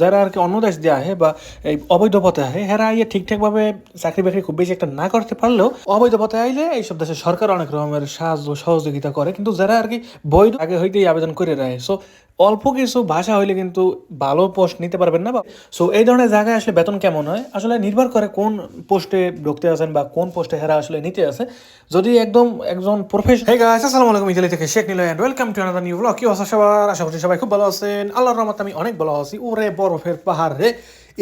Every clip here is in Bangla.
যারা আর কি অন্য দেশ দিয়ে আহে বা এই অবৈধ পথে আহে, হেরা ইয়ে ঠিকঠাকভাবে চাকরি বাকরি খুব বেশি একটা না করতে পারলেও অবৈধ পথে আইলে এইসব দেশের সরকার অনেক রকমের সাহায্য, সহযোগিতা করে। কিন্তু যারা আর কি বৈধ, আগে হইতেই আবেদন করে রাখে। সো অল্প কিছু ভাষা হইলে কিন্তু ভালো পোস্ট নিতে পারবেন না সো এই ধরনের জায়গায় আসলে বেতন কেমন হয়? আসলে নির্ভর করে কোন পোস্টে ঢুকতে আছেন বা কোন পোস্টে হেরা আসলে নিতে আছে। যদি একদম একজন প্রফেশনাল হে গাইস আসসালামু আলাইকুম। ইতালি থেকে Sheikh Nil and welcome to another new blog কি অবস্থা সবার? আশা করছি সবাই খুব ভালো আছেন। আল্লাহর রহমত আমি অনেক ভালো আছি। ওরে বরফের পাহাড় রে।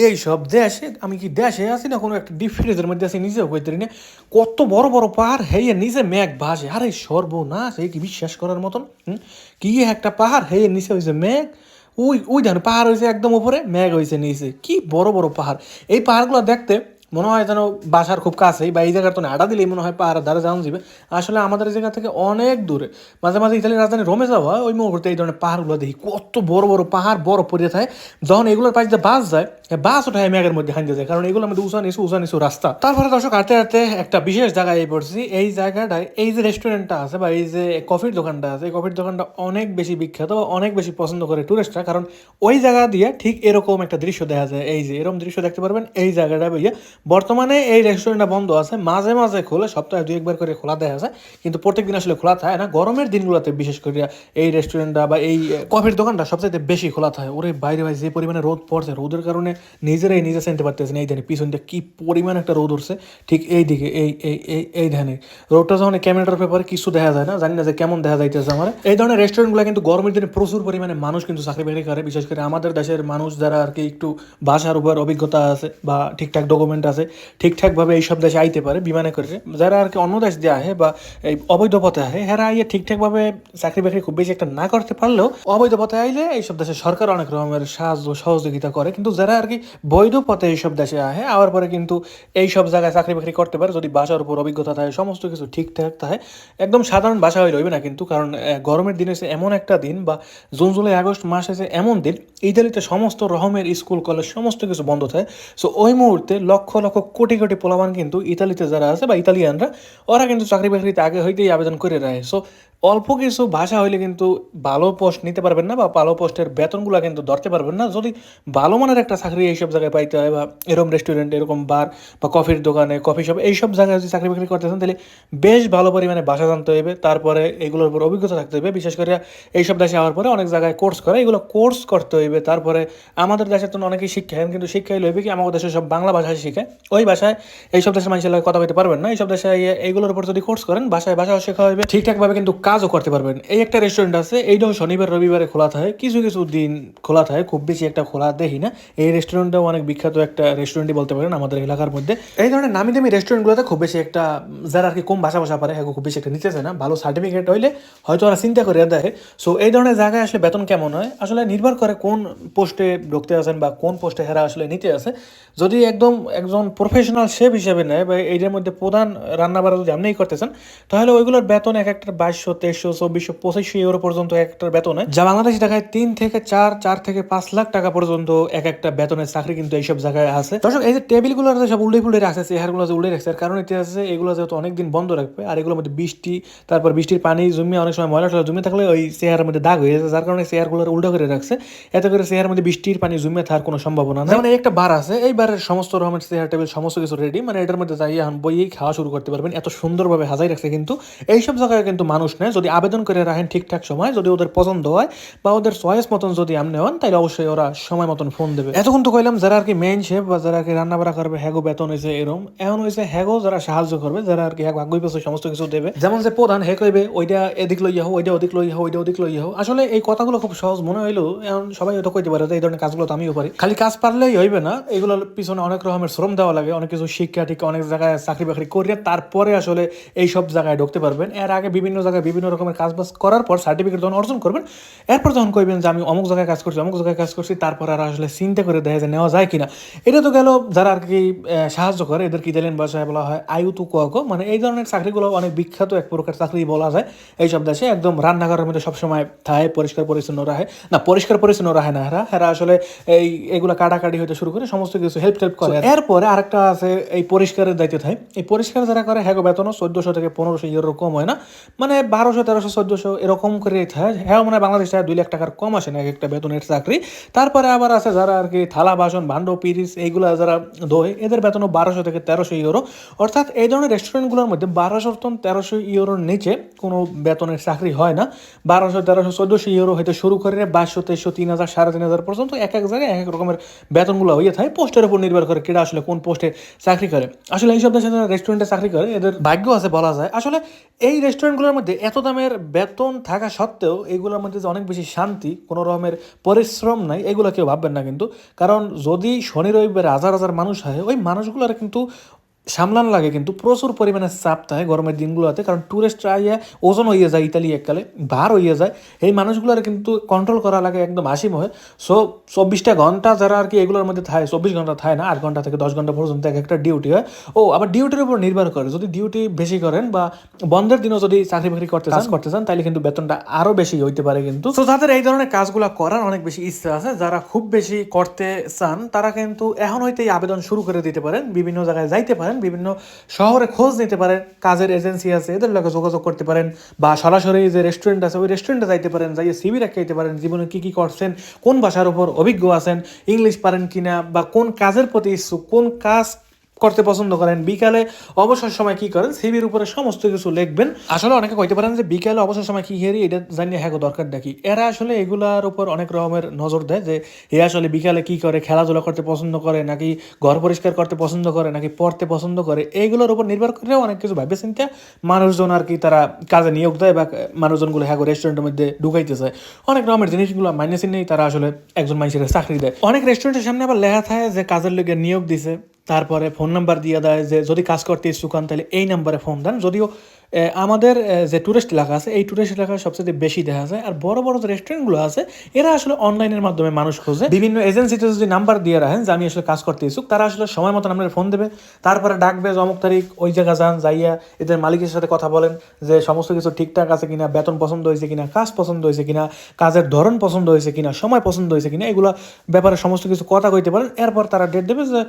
এই সব দেশে, আমি কি দেশে আছি না কোনো একটা ডিপ ফ্রিজের মধ্যে আছি, নিজেও কইতে পারি না। কত বড় বড় পাহাড় হেয়ে নিজে মেঘ ভাসে। আরে সর্বনাশ, এই কি বিশ্বাস করার মতন? কি একটা পাহাড় হেয়ে নিচে হয়েছে মেঘ। ওই ওই দেখেন পাহাড় হয়েছে একদম উপরে, মেঘ হয়েছে নিচে। কি বড় বড় পাহাড়। এই পাহাড়গুলো দেখতে মনে হয় যেন বাসার খুব কাছেই, বা এই জায়গার তো আডা দিলেই মনে হয় পাহাড়ের ধারে যাওয়া যাবে আসলে আমাদের জায়গা থেকে অনেক দূরে। মাঝে মাঝে ইতালির রাজধানী রোমে যাওয়া ওই মুহূর্তে এই ধরনের পাহাড়গুলো দেখি। কত বড় বড় পাহাড় বড় পড়ে থাকে যখন এগুলোর পাশে যে বাস যায় বাস ওঠায় মেঘের মধ্যে হাঁটতে যায় কারণ এগুলো আমাদের উঁচা নিচু উঁচা নিচু রাস্তা। তারপরে দর্শক, হাঁটতে হাঁটতে একটা বিশেষ জায়গায় পড়ছি, এই জায়গাটায় এই যে রেস্টুরেন্টটা আছে বা এই যে কফির দোকানটা আছে, এই কফির দোকানটা অনেক বেশি বিখ্যাত বা অনেক বেশি পছন্দ করে টুরিস্টরা কারণ ওই জায়গা দিয়ে ঠিক এরকম একটা দৃশ্য দেখা যায়। এই যে এরকম দৃশ্য দেখতে পারবেন, এই জায়গাটা ভাইয়া বর্তমানে এই রেস্টুরেন্টটা বন্ধ আছে, মাঝে মাঝে খোলে, সপ্তাহে দুই, একবার করে খোলা দেখা যায়, কিন্তু প্রত্যেকদিন আসলে খোলা থাকে না। গরমের দিনগুলোতে বিশেষ করে এই রেস্টুরেন্টটা বা এই কফির দোকানটা সবচেয়ে বেশি খোলা থাকে। ওরে বাইরে ভাই, যে পরিমাণে রোদ পড়ছে, রোদের কারণে নিজেরাই নিজে চিনতে পারতেছেন, এই ধানে পিছন দিয়ে কি পরিমাণ একটা রোদ উঠছে। ঠিক এই দিকে, এই এই এই এই ধানে রোদটা যখন ক্যামেরাটার পেপারে কিছু দেখা যায় না, জানি না যে কেমন দেখা যাইতেছে আমার। এই ধরনের রেস্টুরেন্টগুলো কিন্তু গরমের দিনে প্রচুর পরিমাণে মানুষ কিন্তু চাকরি বাকরি করে, বিশেষ করে আমাদের দেশের মানুষ যারা আর কি একটু ভাষার উপর অভিজ্ঞতা আছে বা ঠিকঠাক ডকুমেন্ট আছে, ঠিকঠাকভাবে এইসব দেশে আইতে পারে, বিমানে করে। যারা আর কি অন্য দেশ দিয়ে আহে বা এই অবৈধ পথে আহে, হেরা ইয়ে ঠিকঠাকভাবে চাকরি বাকরি খুব বেশি একটা না করতে পারলেও অবৈধ পথে আইলে এইসব দেশের সরকার অনেক রকমের সাহায্য, সহযোগিতা করে। কিন্তু যারা কি, বৈধ পথে এইসব দেশে আহে, আবার পরে কিন্তু এই সব জায়গায় চাকরি বাকরি করতে পারে। যদি ভাষার উপর অভিজ্ঞতা থাকে, সমস্ত কিছু ঠিকঠাক থাকে একদম সাধারণ ভাষা হয়ে রইবে না কিন্তু, কারণ গরমের দিন হচ্ছে এমন একটা দিন বা জুন, জুলাই, আগস্ট মাস হচ্ছে এমন দিন, ইতালিতে সমস্ত রকমের স্কুল, কলেজ, সমস্ত কিছু বন্ধ থাকে। সো ওই মুহূর্তে লক্ষ লক্ষ, কোটি কোটি পোলাবান কিন্তু ইতালিতে যারা আছে বা ইতালিয়ানরা, ওরা কিন্তু চাকরি বাকরিতে আগে হইতেই আবেদন করে রাখে। সো অল্প কিছু ভাষা হইলে কিন্তু ভালো পোস্ট নিতে পারবেন না বা ভালো পোস্টের বেতনগুলো কিন্তু ধরতে পারবেন না। যদি ভালো মানের একটা চাকরি এইসব জায়গায় পাইতে হয় বা এরকম রেস্টুরেন্ট এরকম বার বা কফির দোকানে কফি শপ এইসব জায়গায় যদি চাকরি বাকরি করতে চান তাহলে বেশ ভালো পরিমাণে ভাষা জানতে হবে তারপরে এগুলোর উপর অভিজ্ঞতা থাকতে হবে বিশেষ করে এইসব দেশে আওয়ার পরে অনেক জায়গায় কোর্স করে। এগুলো কোর্স করতে হইবে। তারপরে আমাদের দেশে তো অনেকেই শিক্ষা কিন্তু শিক্ষাই লইবে কি, আমাদের দেশে সব বাংলা ভাষায় শিখে। ওই ভাষায় এইসব দেশের মানুষের লাগে কথা বলতে পারবেন না। এইসব দেশে এই- এইগুলোর উপর যদি কোর্স করেন ভাষায় ভাষাও শেখা হবে ঠিকঠাকভাবে কিন্তু কাজও করতে পারবেন। এই একটা রেস্টুরেন্ট আছে, এইটাও শনিবার, রবিবারে খোলা থাকে। কিছু কিছু দিন খোলা থাকে। খুব বেশি একটা খোলা দেখি না। এই রেস্টুরেন্টটাও অনেক বিখ্যাত একটা রেস্টুরেন্টই বলতে পারেন আমাদের এলাকার মধ্যে। এই ধরনের নামি দামি রেস্টুরেন্টগুলোতে খুব বেশি একটা যারা আর কি কম ভাষা ভাষা পারে হ্যাঁ খুব বেশি একটা নিতেছে না। ভালো সার্টিফিকেট হইলে হয়তো ওরা চিন্তা করে দেখে সো এই ধরনের জায়গায় আসলে বেতন কেমন হয়? আসলে নির্ভর করে কোন পোস্টে ঢুকতে আছেন বা কোন পোস্টে হেরা আসলে নিতে আছে। যদি একদম একজন প্রফেশনাল শেফ হিসেবে নেয় বা এইটার মধ্যে প্রধান রান্নাবাড়া যদি আপনিই করতেছেন, তাহলে ওইগুলোর বেতন এক একটা বাইশশো, তেইশশো, চব্বিশশো, পঁচিশশো ইউরো পর্যন্ত এক একটা বেতন হয়। যা বাংলাদেশি টাকায় তিন থেকে চার চার থেকে পাঁচ লাখ টাকা পর্যন্ত এক একটা বেতনের চাকরি কিন্তু এইসব জায়গায় আছে। দর্শক, এই যে টেবিলগুলো আছে সব উল্টে ফুলে রাখছে চেহারগুলো যে উল্টে রাখছে কারণ এটা আছে এগুলো যেহেতু অনেকদিন বন্ধ রাখবে, আর এগুলোর মধ্যে বৃষ্টি, তারপর বৃষ্টির পানি জমিয়ে অনেক সময় ময়লা টয়লা জমে থাকলে ওই চেহারের মধ্যে দাগ হয়ে যাচ্ছে, যার কারণে চেয়ারগুলো উল্টো করে রাখছে। এতে করে চেয়ারের মধ্যে বৃষ্টির পানি জমে থাকার কোনো সম্ভাবনা নেই। মানে একটা বার আছে, এই বারের সমস্ত রকমের চেয়ার টেবিল সমস্ত কিছু রেডি মানে এটার মধ্যে যাই এখন বইয়েই খাওয়া শুরু করতে পারবেন। এত সুন্দরভাবে হাজাই রাখছে কিন্তু। এইসব জায়গায় কিন্তু মানুষ নেয়, যদি আবেদন করে রাখেন ঠিকঠাক সময়, যদি ওদের পছন্দ হয় বা ওদের চয়েস মতন যদি আপনি হন তাহলে অবশ্যই ওরা সময় মতন ফোন দেবে। এতক্ষণ তো কইলাম যারা আর কি মেইন শেফ বা যারা আর কি রান্না বাড়া করবে, হ্যাগো বেতন হয়েছে এরম। এখন হয়েছে হ্যাগো যারা সাহায্য করবে, যারা আর কি হ্যাগ আগুই পেছে সমস্ত কিছু দেবে। যেমন যে প্রধান হে কইবে, ওইটা এদিক লইয়া হো ওইটা ওদিক লইয়া হো ওইটা ওদিক লইয়া হো আসলে এই কথাগুলো খুব সহজ মনে হইল, এখন সবাই হয়তো কইতে পারে যে এই ধরনের কাজগুলো তো আমিও পারি। খালি কাজ পারলেই হইবে না এগুলোর পিছনে অনেক রকমের শ্রম দেওয়া লাগে, অনেক কিছু শিক্ষা ঠিক অনেক জায়গায় চাকরি বাকরি করিয়ে তারপরে আসলে এই সব জায়গায় ঢুকতে পারবেন। এর আগে বিভিন্ন জায়গায় বিভিন্ন রকমের কাজ বাজ করার পর সার্টিফিকেট যখন অর্জন করবেন, এরপর যখন কইবেন যে আমি অমুক জায়গায় কাজ করছি, অমুক জায়গায় কাজ করছি, তারপর আর আসলে চিন্তা করে দেখা যায় নেওয়া যায় কিনা। এটা তো গেল যারা আর কি সাহায্য করে এদের দিলেন ভাষায় বলা হয় আয়ু তু কোয়াকো মানে এই ধরনের চাকরিগুলো অনেক বিখ্যাত, এক প্রকার চাকরি বলা যায় এই সব দেশে। একদম রান্নাঘরের মধ্যে সবসময় থাকে পরিষ্কার পরিচ্ছন্ন রাখে না, পরিষ্কার পরিচ্ছন্ন রাখে না, এরা এরা আসলে এই, এগুলো কাটাকাটি হইতে শুরু করে সমস্ত কিছু হেল্প টেল্প করে। এরপরে আরেকটা আছে এই পরিষ্কারের দায়িত্ব থাকে এই পরিষ্কার যারা করে হ্যাগো বেতনও চোদ্দশো থেকে পনেরোশো ইউরো কম হয় না। মানে বারোশো, তেরোশো, চোদ্দোশো এরকম করে থাকে হ্যাঁ মানে হয় বাংলাদেশ দুই লাখ টাকার কম আসে না এক একটা বেতনের চাকরি। তারপরে আবার আছে যারা আর কি থালা বাসন ভাণ্ড পিরিস এইগুলো যারা দোয় এদের বেতনও বারোশো থেকে তেরোশো ইউরো অর্থাৎ এই ধরনের রেস্টুরেন্টগুলোর মধ্যে বারোশো টন তেরোশো ইউরোর নিচে কোনো বেতনের চাকরি হয় না। বারোশো, তেরোশো, চোদ্দোশো ইউরো হয়তো শুরু করে বাইশশো, তেইশশো, তিন হাজার, সাড়ে তিন হাজার পর্যন্ত এক এক জায়গায় এক এক রকমের বেতনগুলো হয়ে থাকে। পোস্টের উপর নির্ভর করে কেটা আসলে কোন পোস্টে চাকরি করে। আসলে এইসব দেশে যারা রেস্টুরেন্টে চাকরি করে, এদের ভাগ্য আছে বলা যায়। আসলে এই রেস্টুরেন্টগুলোর মধ্যে এত দামের বেতন থাকা সত্ত্বেও এগুলোর মধ্যে যে অনেক বেশি শান্তি, কোনো রকমের পরিশ্রম নাই, এগুলো কেউ ভাববেন না কিন্তু। কারণ যদি শনি রবিবার হাজার হাজার মানুষ হয় ওই মানুষগুলোর কিন্তু সামলান লাগে কিন্তু প্রচুর পরিমাণে চাপ থাকে গরমের দিনগুলোতে কারণ ট্যুরিস্টরা আইয়া ওজন হইয়ে যায় ইতালি এককালে বার হইয়ে যায়। এই মানুষগুলোর কিন্তু কন্ট্রোল করা লাগে একদম হাসিম হয় সো চব্বিশটা ঘণ্টা যারা আর কি এগুলোর মধ্যে থাকে চব্বিশ ঘণ্টা থাকে না আট ঘণ্টা থেকে দশ ঘণ্টা পর্যন্ত এক একটা ডিউটি হয়। ও আবার ডিউটির উপর নির্ভর করে। যদি ডিউটি বেশি করেন বা বন্ধের দিনও যদি চাকরি বাকরি করতে চান করতে চান তাহলে কিন্তু বেতনটা আরও বেশি হইতে পারে কিন্তু। সো যাদের এই ধরনের কাজগুলো করার অনেক বেশি ইচ্ছা আছে যারা খুব বেশি করতে চান তারা কিন্তু এখন হইতেই আবেদন শুরু করে দিতে পারেন বিভিন্ন জায়গায় যাইতে পারেন। বিভিন্ন শহরে খোঁজ নিতে পারেন, কাজের এজেন্সি আছে, এদের লোকে যোগাযোগ করতে পারেন বা সরাসরি যে রেস্টুরেন্ট আছে, ওই রেস্টুরেন্টে যাইতে পারেন, যাইয়ে সিবি রাখাইতে পারেন, জীবনে কী কী করছেন, কোন ভাষার উপর অভিজ্ঞ আছেন ইংলিশ পারেন কিনা বা কোন কাজের প্রতি ইচ্ছুক, কোন কাজ করতে পছন্দ করেন। বিকালে অবসর সময় কি করেন? সিবির উপরে সমস্ত কিছু লিখবেন। আসলে অনেকে কইতে পারেন যে বিকালে অবসর সময় কি হেরি, এটা জানিয়ে হ্যাঁ দরকার দেখি এরা আসলে এগুলার উপর অনেক রকমের নজর দেয় যে এ আসলে বিকালে কি করে, খেলাধুলা করতে পছন্দ করে, নাকি ঘর পরিষ্কার করতে পছন্দ করে, নাকি পড়তে পছন্দ করে এইগুলোর উপর নির্ভর করেও অনেক কিছু ভাবে। চিন্তা মানুষজন আর কি তারা কাজে নিয়োগ দেয় বা মানুষজনগুলো হ্যাঁ রেস্টুরেন্টের মধ্যে ঢুকাইতে চায় অনেক রকমের জিনিসগুলো মাইনে চিনেই তারা আসলে একজন মানুষের চাকরি দেয়। অনেক রেস্টুরেন্টের সামনে আবার লেখা থাকে যে কাজের লোকে নিয়োগ দিছে। তারপরে ফোন নাম্বার দিয়ে দেয় যে, যদি কাজ করতে ইচ্ছুক হন, তাহলে এই নাম্বারে ফোন দেন। যদিও আমাদের যে টুরিস্ট এলাকা আছে, এই টুরিস্ট এলাকায় সবচেয়ে বেশি দেখা যায়। আর বড় বড় যে রেস্টুরেন্টগুলো আছে, এরা আসলে অনলাইনের মাধ্যমে মানুষ খোঁজে। বিভিন্ন এজেন্সিতে যদি নাম্বার দিয়ে রাখেন যে আমি আসলে কাজ করতে ইচ্ছুক, তারা আসলে সময় মতন আপনার ফোন দেবে। তারপরে ডাকবে যে, অমুক তারিখ, ওই জায়গা যান, যাইয়া এদের মালিকের সাথে কথা বলেন যে, সমস্ত কিছু ঠিকঠাক আছে কিনা, বেতন পছন্দ হয়েছে কিনা, কাজ পছন্দ হয়েছে কিনা, কাজের ধরন পছন্দ হয়েছে কিনা, সময় পছন্দ হয়েছে কিনা, এগুলো ব্যাপারে সমস্ত কিছু কথা কইতে পারেন। এরপর তারা ডেট দেবে যে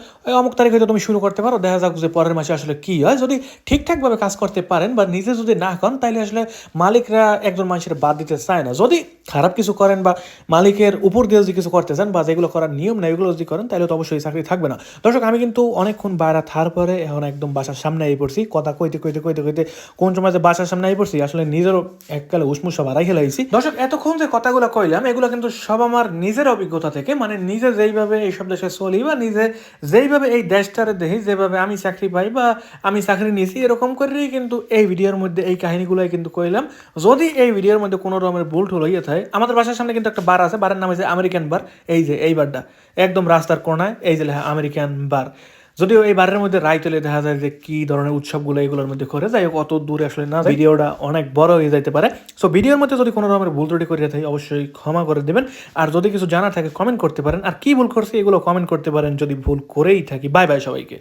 অমুক তারিখ হয়তো তুমি শুরু করতে পারো, দেখা যাক যে পরের মাসে আসলে কি হয়। যদি ঠিকঠাকভাবে কাজ করতে পারেন বা নিজে যদি না করেন তাহলে আসলে মালিকরা একজন মানুষের বাদ দিতে চায় না। যদি খারাপ কিছু করেন বা মালিকের উপর দিয়ে যদি কিছু করতে চান বা যেগুলো করার নিয়ম না এগুলো যদি করেন তাহলে তো অবশ্যই চাকরি থাকবে না। দর্শক, আমি কিন্তু অনেকক্ষণ বাইরে থার পরে এখন একদম বাসার সামনে আই পড়ছি। কথা কইতে কইতে কইতে কইতে কোন সময় যে বাসার সামনে আই পড়ছি, আসলে নিজেরও এককালে সব হারাই খেলাইছি দর্শক, এতক্ষণ যে কথাগুলো কইলাম, এগুলো কিন্তু সব আমার নিজের অভিজ্ঞতা থেকে মানে নিজে যেইভাবে এইসব দেশে চলি বা নিজে যেইভাবে এই দেশটারে দেখি, যেভাবে আমি চাকরি পাই বা আমি চাকরি নিয়েছি এরকম করেই কিন্তু এই ভিডিওর মধ্যে এই কাহিনীগুলোই কিন্তু কইলাম। যদি এই ভিডিওর মধ্যে কোনো রকমের ভুল টুল হইয়া থাকে আমাদের বাসার সামনে কিন্তু একটা বার আছে বারের নাম হচ্ছে আমেরিকান বার। এই যে এই বারটা। একদম রাস্তার কোনায় এই যে আমেরিকান বার। যদিও এই বারের মধ্যে রায় চলে দেখা যায় যে কি ধরনের উৎসবগুলো এগুলোর মধ্যে করে। যাই হোক অত দূরে আসলে না ভিডিওটা অনেক বড় হয়ে যাইতে পারে। সো ভিডিওর মধ্যে যদি কোনো রকমের ভুল ত্রুটি করে থাকে অবশ্যই ক্ষমা করে দেবেন। আর যদি কিছু জানা থাকে কমেন্ট করতে পারেন। আর কি ভুল করছে এগুলো কমেন্ট করতে পারেন। যদি ভুল করেই থাকি। বাই বাই সবাইকে।